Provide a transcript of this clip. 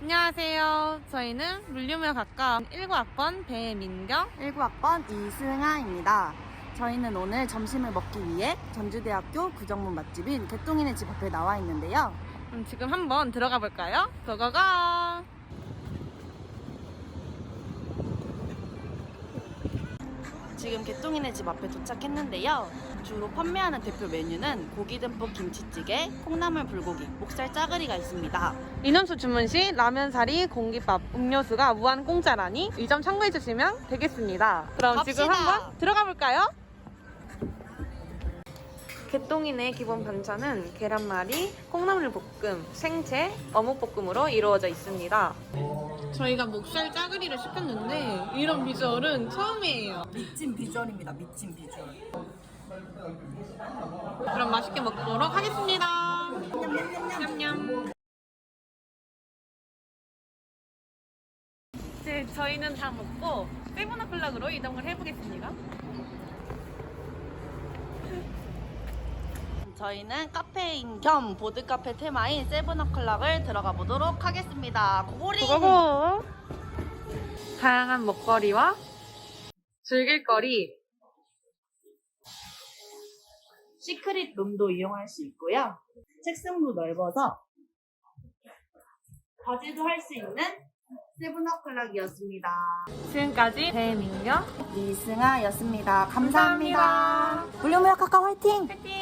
안녕하세요. 저희는 물류에 가까운 19학번 배민경. 19학번 이승아입니다. 저희는 오늘 점심을 먹기 위해 전주대학교 구정문 맛집인 개똥이네 집 앞에 나와 있는데요. 그럼 지금 한번 들어가 볼까요? 고고고! 지금 개똥이네 집 앞에 도착했는데요. 주로 판매하는 대표 메뉴는 고기 듬뿍 김치찌개, 콩나물 불고기, 목살 짜글이가 있습니다. 인원수 주문 시 라면 사리, 공깃밥, 음료수가 무한 공짜라니 이 점 참고해 주시면 되겠습니다. 그럼 지금 갑시다. 한번 들어가 볼까요? 개똥이네 기본 반찬은 계란말이, 콩나물 볶음, 생채, 어묵 볶음으로 이루어져 있습니다. 저희가 목살 짜글이를 시켰는데 이런 비주얼은 처음이에요. 미친 비주얼입니다. 미친 비주얼. 그럼 맛있게 먹도록 하겠습니다. 냠냠. 이제 저희는 다 먹고 세븐어클락으로 이동을 해보겠습니다. 저희는 카페인 겸 보드카페 테마인 세븐어클락을 들어가 보도록 하겠습니다. 고고링! 고고고! 다양한 먹거리와 즐길거리 시크릿 룸도 이용할 수 있고요. 책상도 넓어서 과제도 할 수 있는 세븐어클락이었습니다. 지금까지 배민경 이승아였습니다. 감사합니다. 감사합니다. 물려무역 카카 화이팅! 화이팅!